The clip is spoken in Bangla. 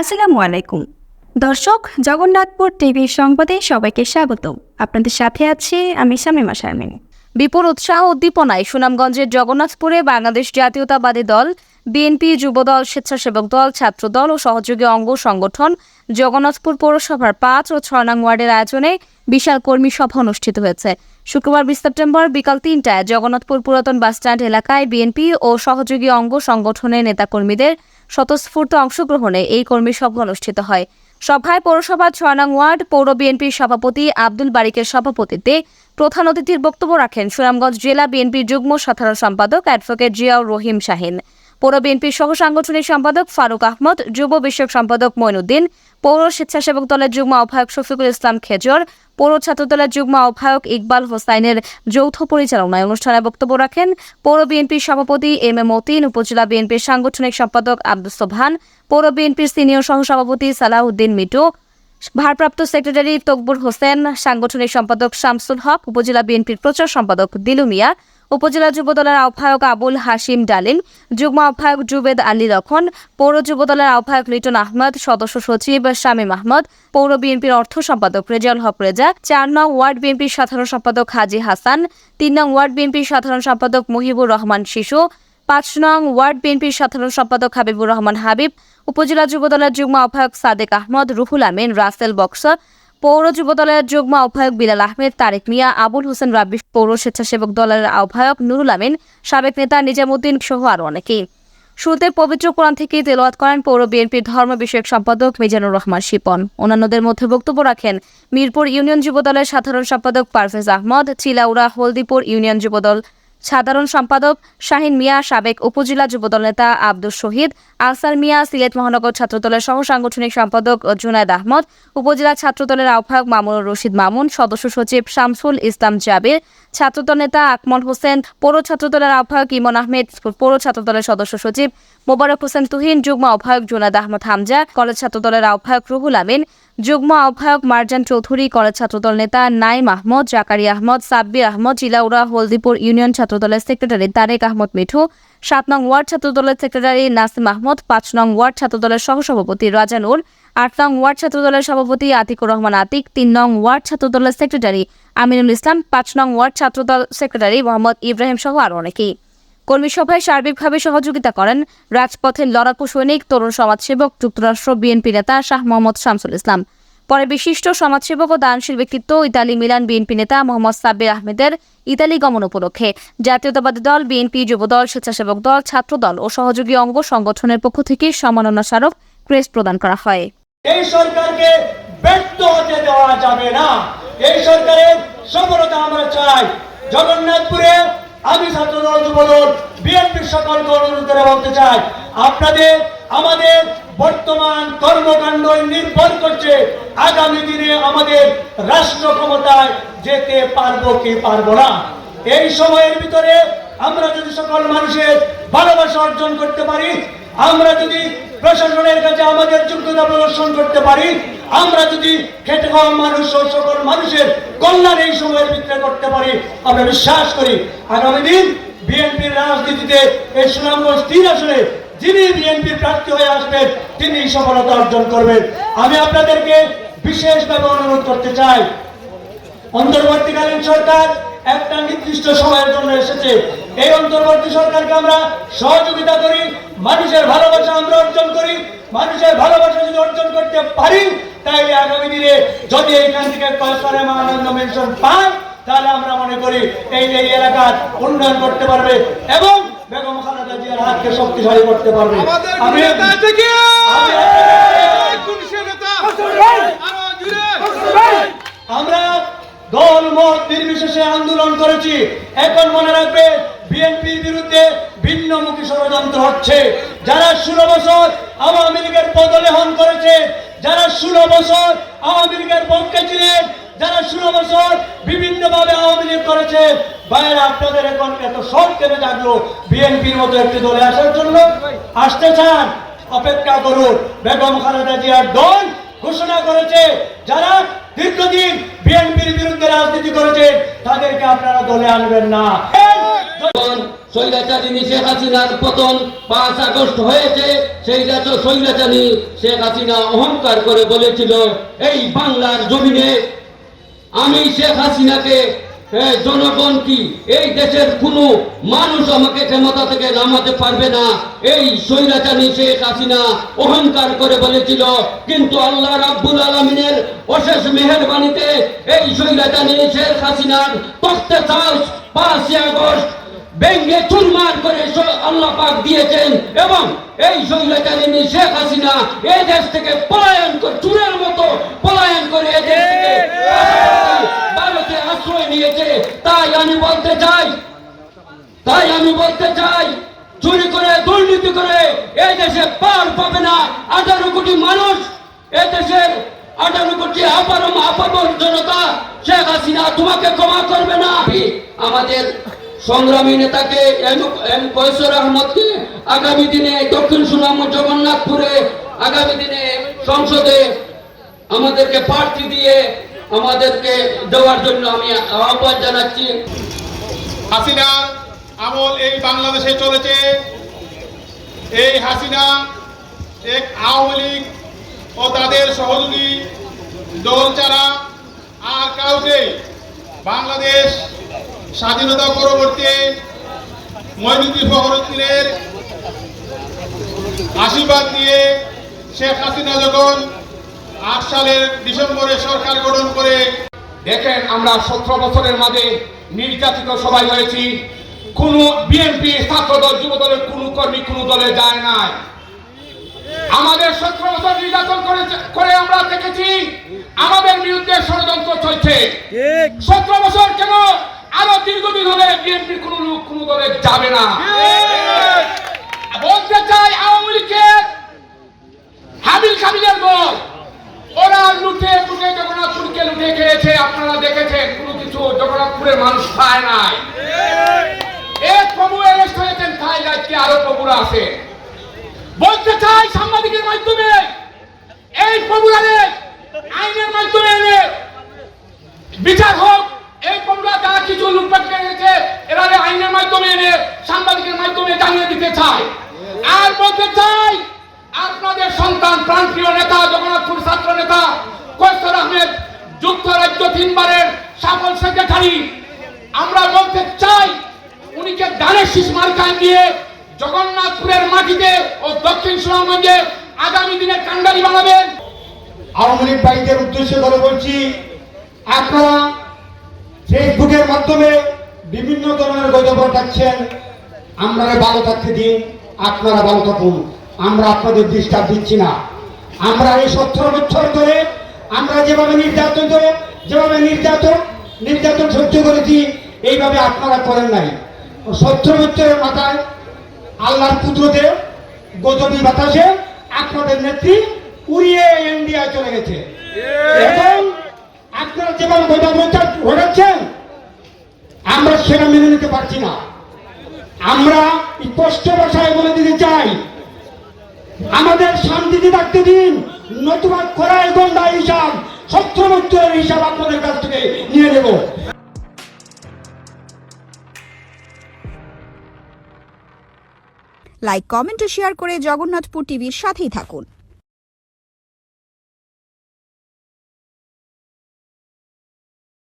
আসসালামু আলাইকুম। দর্শক, জগন্নাথপুর টিভির সংবাদে সবাইকে স্বাগত আপনাদের সাথে আছি আমি শামিমা শারমিন। বিপুল উৎসাহ উদ্দীপনায় সুনামগঞ্জের জগন্নাথপুরে বাংলাদেশ জাতীয়তাবাদী দল, বিএনপি যুবদল, স্বেচ্ছাসেবক দল, ছাত্রদল ও সহযোগী অঙ্গ সংগঠন জগন্নাথপুর পৌরসভার পাঁচ ও ছয় নং ওয়ার্ডের আয়োজনে বিশাল কর্মী সভা অনুষ্ঠিত হয়েছে। শুক্রবার বিশ সেপ্টেম্বর বিকাল তিনটায় জগন্নাথপুর পুরাতন বাসস্ট্যান্ড এলাকায় বিএনপি ও সহযোগী অঙ্গ সংগঠনের নেতাকর্মীদের স্বতঃস্ফূর্ত অংশগ্রহণে এই কর্মী সভা অনুষ্ঠিত হয়। সভায় পৌরসভা ছয় নং ওয়ার্ড, পৌর বিএনপির সভাপতি আব্দুল বারিকের সভাপতিত্বে প্রধান অতিথির বক্তব্য রাখেন সুনামগঞ্জ জেলা বিএনপির যুগ্ম সাধারণ সম্পাদক অ্যাডভোকেট জিয়াউর রহিম শাহিন। পৌর বিএনপির সহ সাংগঠনিক সম্পাদক ফারুক আহমদ, যুব বিষয়ক সম্পাদক মইনুদ্দিন, পৌর স্বেচ্ছাসেবক দলের যুগ্ম আহ্বায়ক শফিকুল ইসলাম খেজর, পৌর ছাত্র দলের যুগ্ম আহ্বায়ক ইকবাল হোসাইনের যৌথ পরিচালনায় অনুষ্ঠানে বক্তব্য রাখেন পৌর বিএনপির সভাপতি এম এ মতিন, উপজেলা বিএনপির সাংগঠনিক সম্পাদক আব্দুল সোবহান, পৌর বিএনপির সিনিয়র সহসভাপতি সালাহউদ্দিন মিটু, ভারপ্রাপ্ত সেক্রেটারি তকবুর হোসেন, সাংগঠনিক সম্পাদক শামসুল হক, উপজেলা বিএনপির প্রচার সম্পাদক দিলু মিয়া উপজেলা যুবদলের আহ্বায়ক আবুল হাশিম ডালিম, যুগ্ম আহ্বায়ক জুবেদ আলী লক্ষণ, পৌর যুবদলের আহ্বায়ক লিটন আহমদ, সদস্য সচিব শামীম আহমদ, পৌর বিএনপির অর্থ সম্পাদক রেজাউল হক রেজা, চার নং ওয়ার্ড বিএনপির সাধারণ সম্পাদক হাজি হাসান, তিন নং ওয়ার্ড বিএনপির সাধারণ সম্পাদক মুহিবুর রহমান শিশু, পাঁচ নং ওয়ার্ড বিএনপির সাধারণ সম্পাদক হাবিবুর রহমান হাবিব, উপজেলা যুবদলের যুগ্ম আহ্বায়ক সাদেক আহমদ, রুহুল আমিন, রাসেল বক্সা পৌর যুবদলের যুগ্ম আহ্বায়ক বিলাল আহমেদ, তারেক মিয়া, আবুল হোসেন রাব্বি, পৌর স্বেচ্ছাসেবক দলের আহ্বায়ক নুরুল আমিন, সাবেক নেতা নিজামুদ্দিন সহ আরও অনেকেই। শুরুতে পবিত্র কোরআন থেকে তেলাওয়াত করেন পৌর বিএনপির ধর্ম বিষয়ক সম্পাদক মিজানুর রহমান শিপন। অন্যান্যদের মধ্যে বক্তব্য রাখেন মিরপুর ইউনিয়ন যুবদলের সাধারণ সম্পাদক পারভেজ আহমদ, চিলাউড়া হলদিপুর ইউনিয়ন যুবদল সাধারণ সম্পাদক শাহিন মিয়া, সাবেক উপজেলা যুবদল নেতা আব্দুল শহীদ আনসার মিয়া, সিলেট মহানগর ছাত্রদলের সহ সাংগঠনিক সম্পাদক জুনায়দ আহমদ, উপজেলা ছাত্রদলের আহ্বায়ক মামুনুর রশিদ মামুন, সদস্য সচিব শামসুল ইসলাম জাবির ছাত্রদল নেতা আকমল হোসেন, পৌর ছাত্রদলের আহ্বায়ক ইমন আহমেদ, পৌর ছাত্রদলের সদস্য সচিব মোবারক হোসেন তুহিন, যুগ্ম আহ্বায়ক জুনাদ আহমদ হামজা, কলেজ ছাত্রদলের আহ্বায়ক রুহুল আমিন, যুগ্ম আহ্বায়ক মারজান চৌধুরী, কলেজ ছাত্রদল নেতা নাইম আহমদ, জাকারি আহমদ, সাব্বির আহমদ চিলাউড়া হলদিপুর ইউনিয়ন ছাত্রদলের সেক্রেটারি তারেক আহমদ মিঠু সাত নং ওয়ার্ড ছাত্রদলের সেক্রেটারি নাসিম আহমদ, পাঁচ নং ওয়ার্ড ছাত্রদলের সহসভাপতি রাজানুর আট নং ওয়ার্ড ছাত্রদলের সভাপতি আতিকুর রহমান আতিক, তিন নং ওয়ার্ড ছাত্রদলের সেক্রেটারি আমিনুল ইসলাম, পাঁচ নং ওয়ার্ড ছাত্রদল সেক্রেটারি মোহাম্মদ ইব্রাহিম সহ আরও অনেকেই। কর্মী সভায় সার্বিকভাবে সহযোগিতা করেন রাজপথের লড়াকু সৈনিক, তরুণ সমাজসেবক, যুক্তরাষ্ট্র বিএনপি নেতা শাহ মোহাম্মদ শামসুল ইসলাম। পরে বিশিষ্ট সমাজসেবক ও দানশীল ব্যক্তিত্ব ইতালি মিলান বিএনপি নেতা মোহাম্মদ সাব্বির আহমেদের ইতালি গমন উপলক্ষে। জাতীয়তাবাদী দল বিএনপি যুবদল স্বেচ্ছাসেবক দল ছাত্রদল ও সহযোগী অঙ্গ সংগঠনের পক্ষ থেকে সম্মাননা স্মারক ক্রেস্ট প্রদান করা হয়। এই সরকারকে ব্যর্থ হতে দেওয়া যাবে না। এই সরকারের সফলতা আমরা চাই। জগন্নাথপুরে আমি ছাত্রদল যুবদল বিএনপির সকলকে অনুরোধ করে বলতে চাই, আপনাদের, আমাদের বর্তমান কর্মকাণ্ড নির্ভর করছে আগামী দিনে আমাদের রাষ্ট্র ক্ষমতায় যেতে পারব কি পারব না। এই সময়ের ভিতরে আমরা যদি সকল মানুষের ভালোবাসা অর্জন করতে পারি, আমরা যদি প্রশাসনের কাছে আমাদের যোগ্যতা প্রদর্শন করতে পারি, আমরা যদি খেটে খাওয়া মানুষ সকল মানুষের কল্যাণ এই সময়ের ভিতরে করতে পারি, আমরা বিশ্বাস করি, আগামী দিন বিএনপির রাজনীতিতে এই সুনামগঞ্জ তিন আসনে যিনি বিএনপির প্রার্থী হয়ে আসবেন তিনি সফলতা অর্জন করবেন। আমি আপনাদেরকে বিশেষভাবে অনুরোধ করতে চাই, অন্তর্বর্তীকালীন সরকার একটা নির্দিষ্ট সময়ের জন্য এসেছে। এই অন্তর্বর্তী সরকারকে আমরা সহযোগিতা করি, মানুষের ভালোবাসা আমরা অর্জন করি, মানুষের ভালোবাসা যদি অর্জন করতে পারি তাহলে আগামী দিনে যদি এইখান থেকে কলকারে আনন্দ মেনশন পান, তাহলে আমরা মনে করি এই এলাকার উন্নয়ন করতে পারবে এবং বেগম হাতকে শক্তিশালী করতে পারবে। আমি আমরা দল মত নির্বিশেষে আন্দোলন করেছি। এখন মনে রাখবে বিএনপির বিরুদ্ধে ভিন্নমুখী ষড়যন্ত্র হচ্ছে। যারা ষোলো বছর আওয়ামী লীগের বদলেহন করেছে যারা ষোলো বছর আওয়ামী লীগের পক্ষে ছিলেন যারা ষোলো বছর বিভিন্ন ভাবে আওয়ামী লীগ করেছে বাইরে আপনাদের এখন এত শখ কেটে থাকল বিএনপির মতো একটি দলে আসার জন্য? আসতে চান? অপেক্ষা করুন। বেগম খালেদা জিয়ার দল ঘোষণা করেছে, যারা দীর্ঘদিন বিএনপির বিরুদ্ধে রাজনীতি করেছে, তাদেরকে আপনারা দলে আনবেন না। স্বৈরাচারিণী শেখ হাসিনার পতন পাঁচ আগস্ট হয়েছে, সেই স্বৈরাচারী শেখ হাসিনা অহংকার করে বলেছিল, এই বাংলার জমিনে আমি শেখ হাসিনাকে জনগণ কি এই দেশের কোনো মানুষ আমাকে ক্ষমতা থেকে নামাতে পারবে না? এই স্বৈরাচারী শেখ হাসিনা অহংকার করে বলেছিল, কিন্তু আল্লাহ রাব্বুল আলমিনের অশেষ মেহরবানিতে এই স্বৈরাচারী শেখ হাসিনার তখতে চাষ পাঁচই আগস্ট ব্যঙ্গে চুরমার করে আল্লাহ পাক দিয়েছেন। এবং এই স্বৈরাচারিণী শেখ হাসিনা এই দেশ থেকে পলায়ন করে চুরের মতো পলায়ন করে ভারতে আশ্রয় নিয়েছে। তাই আমি বলতে চাই, তাই আমি বলতে চাই, চুরি করে, দুর্নীতি করে এই দেশে পার পাবে না। আঠারো কোটি মানুষ এই দেশের আঠারো কোটি আপারম আপামর জনতা শেখ হাসিনা তোমাকে ক্ষমা করবে না। আমাদের সংগ্রামী নেতাকে এম কৈশোর আহমদকে আগামী দিনে দক্ষিণ সুনাম জগন্নাথপুরে, আগামী দিনে সংসদে আমাদেরকে প্রার্থী দিয়ে আমাদেরকে দেওয়ার জন্য আমি আহ্বান জানাচ্ছি। হাসিনার আমল এই বাংলাদেশে চলেছে। এই হাসিনা এক আওয়ামী লীগ ও তাদের সহযোগী দল ছাড়া আর কাউকে বাংলাদেশ স্বাধীনতা পরবর্তী মহিনুদ্দিন ফখরুদ্দিনের আশীর্বাদ নিয়ে শেখ হাসিনা যখন আট সালের ডিসেম্বরে সরকার গঠন করে দেখেন আমরা সতেরো বছরের মাঝে নির্যাতিত সবাই হয়েছি। কোন বিএনপি ছাত্রদল যুবদলের কোন কর্মী কোন দলে যায় নাই। আমাদের সতেরো বছর নির্যাতন করে করে আমরা দেখেছি আমাদের বিরুদ্ধে ষড়যন্ত্র চলছে। সতেরো বছর কেন আরও দীর্ঘদিন হলে বিএনপির কোন লোক কোন দলে যাবে না। বলতে চাই আওয়ামী লীগের হাবিল খাবিলের দল ওরা লুটে লুটে জগন্নাথপুরকে লুটে খেয়েছে, আপনারা দেখেছেন, কোনো কিছু জগন্নাথপুরের মানুষ খায় নাই। এক প্রভু এরেস্ট হয়েছেন খাই রাজ্যে আরও প্রভুরা আছে। বলতে চাই সাংবাদিকের মাধ্যমে, এই প্রভুরাদের আইনের মাধ্যমে বিচার হোক এই প্রভুরা যা কিছু লুটপাট করেছে এরা আইনের মাধ্যমে এনে সাংবাদিকের মাধ্যমে জানিয়ে দিতে চায়। আর বলতে চাই, আপনাদের সন্তান প্রাণপ্রিয় নেতা, জগন্নাথপুর ছাত্র নেতা, কৈশোর আহমেদ, যুক্তরাজ্য তিনবারের সাফল সেক্রেটারি। আমরা বলতে চাই উনিকে দানের শীষ মার্কায় দিয়ে জগন্নাথপুরের মাটিতে ও দক্ষিণ সুনামগঞ্জে আগামী দিনে কান্ডারি বানাবেন। আওয়ামী লীগ ভাইদের উদ্দেশ্য করে বলছি। আপনারা ফেসবুকের মাধ্যমে বিভিন্ন ধরনের গজব পাচ্ছেন আমরা ভালো থাকতে দিন আপনারা ভালো থাকুন। আমরা আপনাদের ডিস্টার্ব দিচ্ছি না। আমরা এই সত্তর বছর ধরে আমরা যেভাবে নির্যাতন করে যেভাবে নির্যাতন নির্যাতন সহ্য করেছি এইভাবে আপনারা করেন নাই। সত্তর বছরের মাথায় আল্লাহর পুত্রতে গজবি বাতাসে আপনাদের নেত্রী উড়িয়ে ইন্ডিয়ায় চলে গেছে। এখন আপনারা যেভাবে ঘটাচ্ছেন আমরা সেটা মেনে নিতে পারছি না। আমরা স্পষ্ট ভাষায় বলে দিতে চাই। আমাদের শান্তিতে থাকতে দিন, নতুবা খোরাই গন্ডা হিসাব বছরের হিসাব আপনাদের কাছ থেকে নিয়ে নেব। লাইক কমেন্ট ও শেয়ার করে জগন্নাথপুর টিভির সাথেই থাকুন।